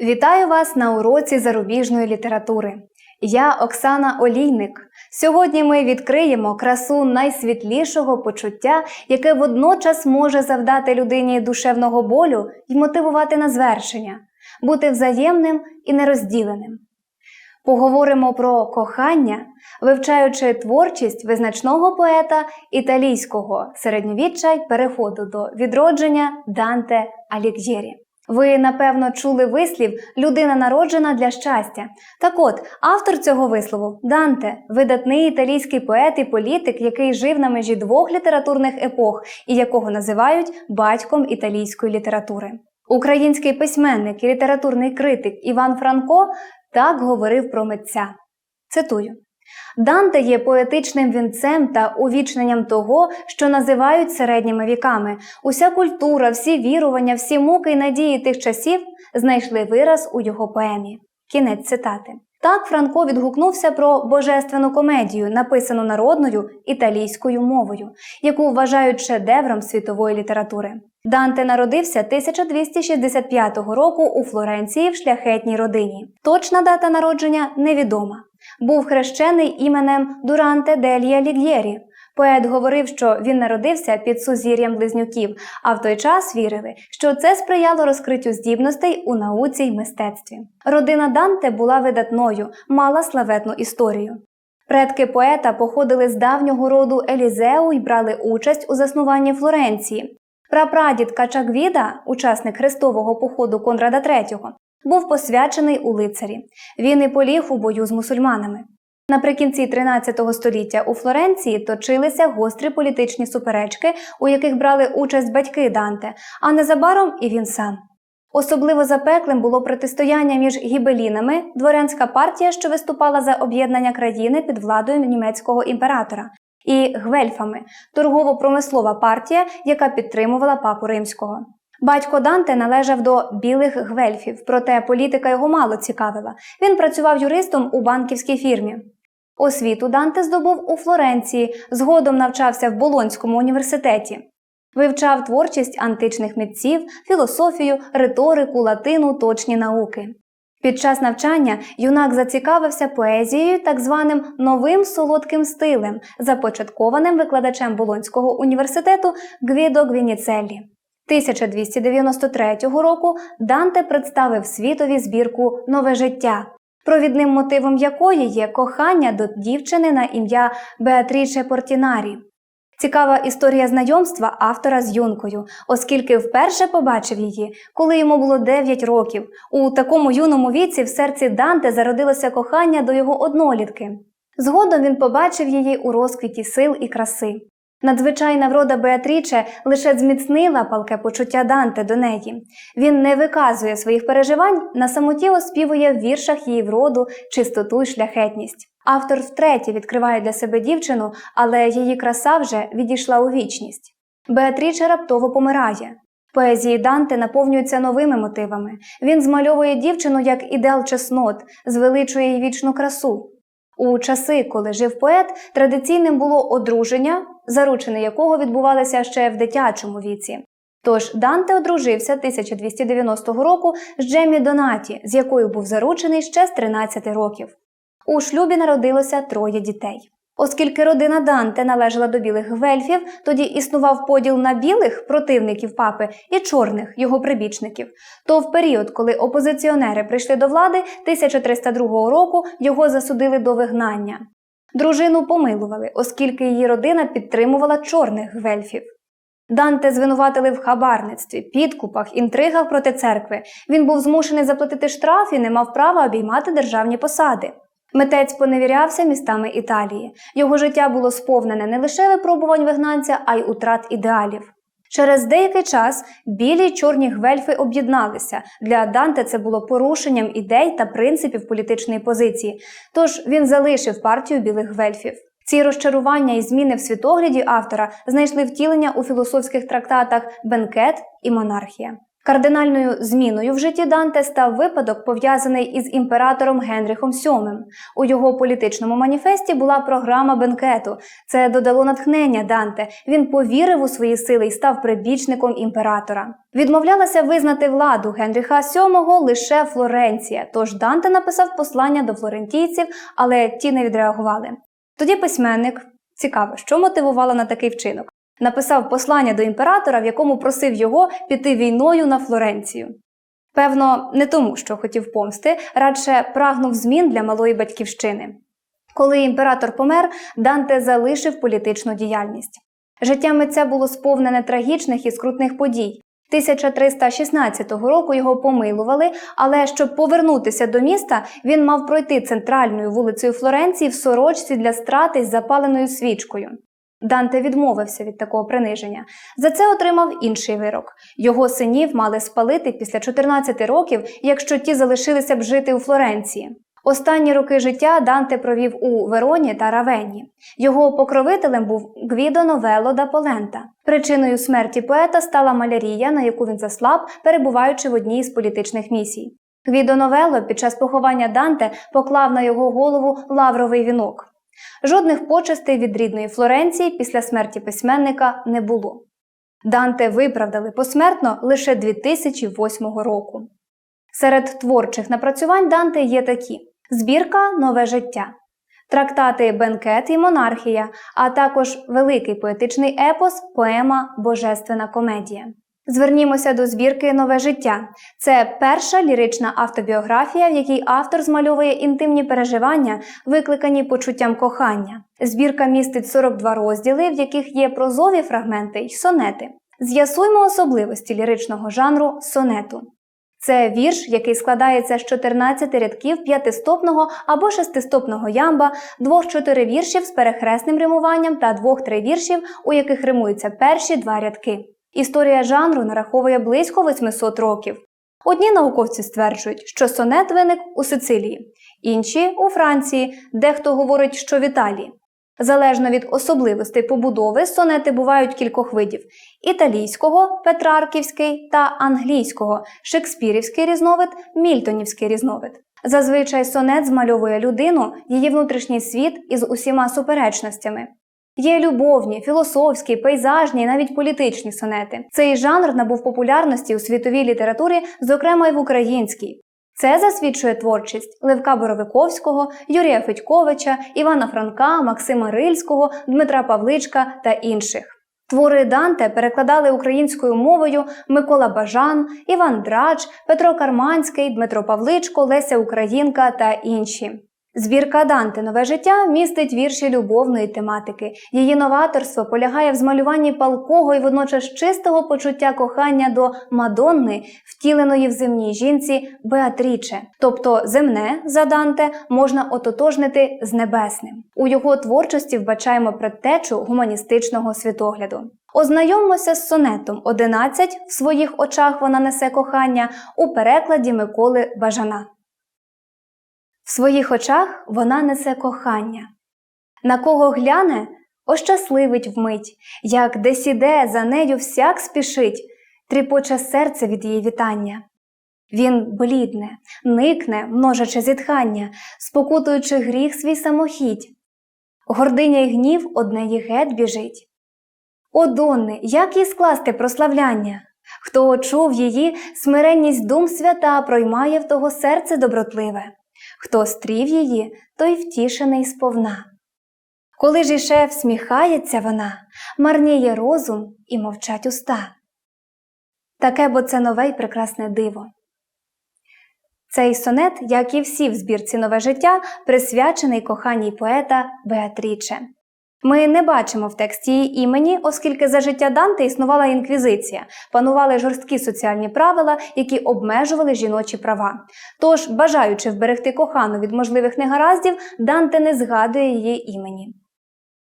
Вітаю вас на уроці зарубіжної літератури. Я Оксана Олійник. Сьогодні ми відкриємо красу найсвітлішого почуття, яке водночас може завдати людині душевного болю і мотивувати на звершення, бути взаємним і нерозділеним. Поговоримо про кохання, вивчаючи творчість визначного поета італійського середньовіччя й переходу до відродження Данте Аліг'єрі. Ви напевно чули вислів людина народжена для щастя. Так от, автор цього вислову Данте, видатний італійський поет і політик, який жив на межі двох літературних епох і якого називають батьком італійської літератури. Український письменник і літературний критик Іван Франко так говорив про митця. Цитую. Данте є поетичним вінцем та увічненням того, що називають середніми віками. Уся культура, всі вірування, всі муки й надії тих часів знайшли вираз у його поемі. Кінець цитати. Так Франко відгукнувся про божественну комедію, написану народною італійською мовою, яку вважають шедевром світової літератури. Данте народився 1265 року у Флоренції в шляхетній родині. Точна дата народження невідома. Був хрещений іменем Дуранте делі Аліг'єрі. Поет говорив, що він народився під сузір'ям близнюків, а в той час вірили, що це сприяло розкриттю здібностей у науці й мистецтві. Родина Данте була видатною, мала славетну історію. Предки поета походили з давнього роду Елізеу і брали участь у заснуванні Флоренції. Прапрадід Качагвіда, учасник хрестового походу Конрада III, був посвячений у лицарі. Він і поліг у бою з мусульманами. Наприкінці 13 століття у Флоренції точилися гострі політичні суперечки, у яких брали участь батьки Данте, а незабаром і він сам. Особливо запеклим було протистояння між гібелінами, дворянська партія, що виступала за об'єднання країни під владою німецького імператора, і гвельфами, торгово-промислова партія, яка підтримувала папу римського. Батько Данте належав до білих гвельфів, проте політика його мало цікавила. Він працював юристом у банківській фірмі. Освіту Данте здобув у Флоренції, згодом навчався в Болонському університеті. Вивчав творчість античних митців, філософію, риторику, латину, точні науки. Під час навчання юнак зацікавився поезією так званим новим солодким стилем, започаткованим викладачем Болонського університету Гвідо Гвініцеллі. 1293 року Данте представив світові збірку Нове життя, провідним мотивом якої є кохання до дівчини на ім'я Беатріче Портінарі. Цікава історія знайомства автора з юнкою, оскільки вперше побачив її, коли йому було 9 років. У такому юному віці в серці Данте зародилося кохання до його однолітки. Згодом він побачив її у розквіті сил і краси. Надзвичайна врода Беатріче лише зміцнила палке почуття Данте до неї. Він не виказує своїх переживань, на самоті оспівує в віршах її вроду, чистоту й шляхетність. Автор втретє відкриває для себе дівчину, але її краса вже відійшла у вічність. Беатріче раптово помирає. Поезії Данте наповнюються новими мотивами. Він змальовує дівчину як ідеал чеснот, звеличує її вічну красу. У часи, коли жив поет, традиційним було одруження, заручини якого відбувалися ще в дитячому віці. Тож Данте одружився 1290 року з Джемі Донаті, з якою був заручений ще з 13 років. У шлюбі народилося троє дітей. Оскільки родина Данте належала до білих гвельфів, тоді існував поділ на білих противників папи і чорних його прибічників. То в період, коли опозиціонери прийшли до влади 1302 року, його засудили до вигнання. Дружину помилували, оскільки її родина підтримувала чорних гвельфів. Данте звинуватили в хабарництві, підкупах, інтригах проти церкви. Він був змушений заплатити штраф і не мав права обіймати державні посади. Митець поневірявся містами Італії. Його життя було сповнене не лише випробувань вигнанця, а й утрат ідеалів. Через деякий час білі й чорні гвельфи об'єдналися. Для Данте це було порушенням ідей та принципів політичної позиції, тож він залишив партію білих гвельфів. Ці розчарування і зміни в світогляді автора знайшли втілення у філософських трактатах Бенкет і Монархія. Кардинальною зміною в житті Данте став випадок, пов'язаний із імператором Генріхом VII. У його політичному маніфесті була програма бенкету. Це додало натхнення Данте. Він повірив у свої сили і став прибічником імператора. Відмовлялася визнати владу Генріха VII лише Флоренція. Тож Данте написав послання до флорентійців, але ті не відреагували. Тоді письменник цікаво, що мотивувало на такий вчинок написав послання до імператора, в якому просив його піти війною на Флоренцію. Певно, не тому, що хотів помсти, радше прагнув змін для малої батьківщини. Коли імператор помер, Данте залишив політичну діяльність. Життя митця було сповнене трагічних і скрутних подій. 1316 року його помилували, але щоб повернутися до міста, він мав пройти центральною вулицею Флоренції в сорочці для страти з запаленою свічкою. Данте відмовився від такого приниження. За це отримав інший вирок. Його синів мали спалити після 14 років, якщо ті залишилися б жити у Флоренції. Останні роки життя Данте провів у Вероні та Равенні. Його покровителем був Гвідо Новело да Полента. Причиною смерті поета стала малярія, на яку він заслаб, перебуваючи в одній з політичних місій. Гвідо Новело під час поховання Данте поклав на його голову лавровий вінок. Жодних почестей від рідної Флоренції після смерті письменника не було. Данте виправдали посмертно лише 2008 року. Серед творчих напрацювань Данте є такі: збірка Нове життя, трактати Бенкет і Монархія, а також великий поетичний епос, поема Божественна комедія. Звернімося до збірки Нове життя. Це перша лірична автобіографія, в якій автор змальовує інтимні переживання, викликані почуттям кохання. Збірка містить 42 розділи, в яких є прозові фрагменти й сонети. З'ясуймо особливості ліричного жанру сонету. Це вірш, який складається з 14 рядків п'ятистопного або шестистопного ямба, двох-чотири віршів з перехресним римуванням та двох-три віршів, у яких римуються перші два рядки. Історія жанру нараховує близько 800 років. Одні науковці стверджують, що сонет виник у Сицилії, інші у Франції, дехто говорить, що в Італії. Залежно від особливостей побудови, сонети бувають кількох видів: італійського, петрарківський та англійського, шекспірівський різновид, мільтонівський різновид. Зазвичай сонет змальовує людину, її внутрішній світ із усіма суперечностями. Є любовні, філософські, пейзажні і навіть політичні сонети. Цей жанр набув популярності у світовій літературі, зокрема й в українській. Це засвідчує творчість Левка Боровиковського, Юрія Федьковича, Івана Франка, Максима Рильського, Дмитра Павличка та інших. Твори Данте перекладали українською мовою Микола Бажан, Іван Драч, Петро Карманський, Дмитро Павличко, Леся Українка та інші. Збірка Данте Нове життя містить вірші любовної тематики. Її новаторство полягає в змалюванні палкого і водночас чистого почуття кохання до Мадонни, втіленої в земній жінці Беатріче. Тобто земне за Данте можна ототожнити з небесним. У його творчості вбачаємо предтечу гуманістичного світогляду. Ознайомимося з сонетом 11 в своїх очах вона несе кохання у перекладі Миколи Бажана. В своїх очах вона несе кохання. На кого гляне, ощасливить вмить, як десь іде, за нею всяк спішить, тріпоче серце від її вітання. Він блідне, никне, множачи зітхання, спокутуючи гріх свій самохідь. Гординя й гнів одне їй геть біжить. О, Донни, як їй скласти прославляння? Хто чув її, смиренність дум свята проймає в того серце добротливе. Хто стрів її, той втішений сповна. Коли ж іще всміхається вона, марніє розум і мовчать уста. Таке бо це нове й прекрасне диво. Цей сонет, як і всі в збірці нове життя, присвячений коханій поета Беатріче. Ми не бачимо в тексті її імені, оскільки за життя Данте існувала інквізиція, панували жорсткі соціальні правила, які обмежували жіночі права. Тож, бажаючи вберегти кохану від можливих негараздів, Данте не згадує її імені.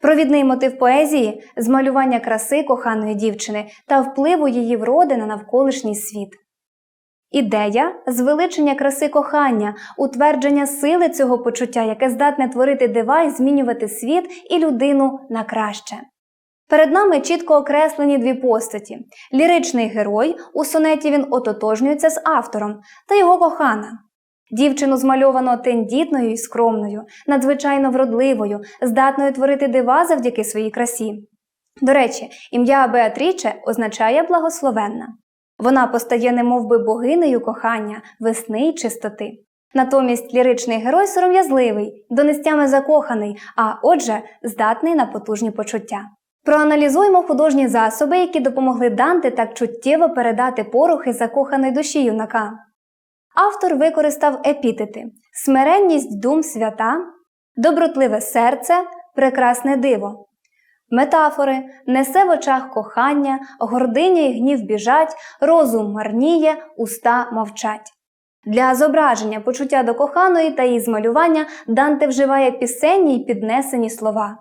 Провідний мотив поезії змалювання краси коханої дівчини та впливу її вроди на навколишній світ. Ідея звеличення краси кохання, утвердження сили цього почуття, яке здатне творити дива і змінювати світ і людину на краще. Перед нами чітко окреслені дві постаті: ліричний герой, у сонеті він ототожнюється з автором, та його кохана. Дівчину змальовано тендітною і скромною, надзвичайно вродливою, здатною творити дива завдяки своїй красі. До речі, ім'я Беатріче означає благословенна. Вона постає немовби богинею кохання, весни й чистоти. Натомість ліричний герой сором'язливий, донестями закоханий, а отже, здатний на потужні почуття. Проаналізуємо художні засоби, які допомогли Данте так чуттєво передати порухи закоханої душі юнака. Автор використав епітети: смиренність дум свята, добротливе серце, прекрасне диво. Метафори несе в очах кохання, гординя і гнів біжать, розум марніє, уста мовчать. Для зображення почуття до коханої та її змалювання Данте вживає пісенні й піднесені слова.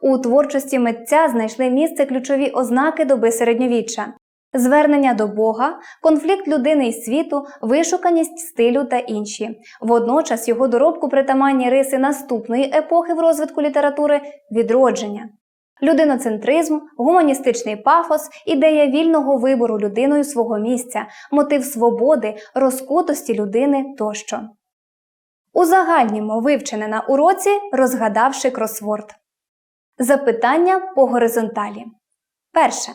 У творчості митця знайшли місце ключові ознаки доби середньовіччя звернення до Бога, конфлікт людини і світу, вишуканість стилю та інші. Водночас його доробку притаманні риси наступної епохи в розвитку літератури відродження. Людиноцентризм, гуманістичний пафос, ідея вільного вибору людиною свого місця, мотив свободи, розкутості людини тощо. Узагальнімо вивчене на уроці, розгадавши кросворд. Запитання по горизонталі. Перше.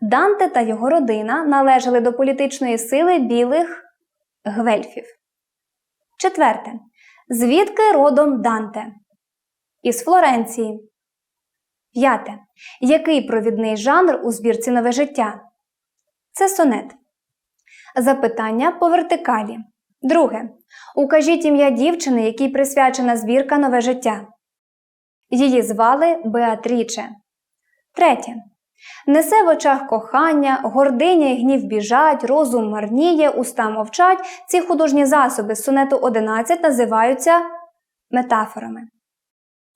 Данте та його родина належали до політичної сили білих гвельфів. Четверте. Звідки родом Данте? Із Флоренції. П'яте. Який провідний жанр у збірці нове життя? Це сонет. Запитання по вертикалі. Друге. Укажіть ім'я дівчини, якій присвячена збірка нове життя. Її звали Беатріче. Третє. Несе в очах кохання, гординя і гнів біжать, розум марніє, уста мовчать. Ці художні засоби з сонету 11 називаються метафорами.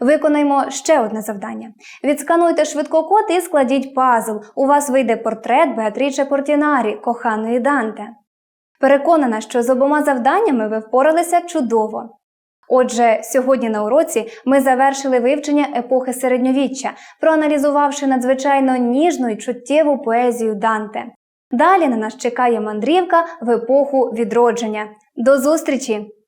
Виконаймо ще одне завдання. Відскануйте швидкокод і складіть пазл. У вас вийде портрет Беатріче Портінарі, коханої Данте. Переконана, що з обома завданнями ви впоралися чудово. Отже, сьогодні на уроці ми завершили вивчення епохи середньовіччя, проаналізувавши надзвичайно ніжну і чуттєву поезію Данте. Далі на нас чекає мандрівка в епоху відродження. До зустрічі!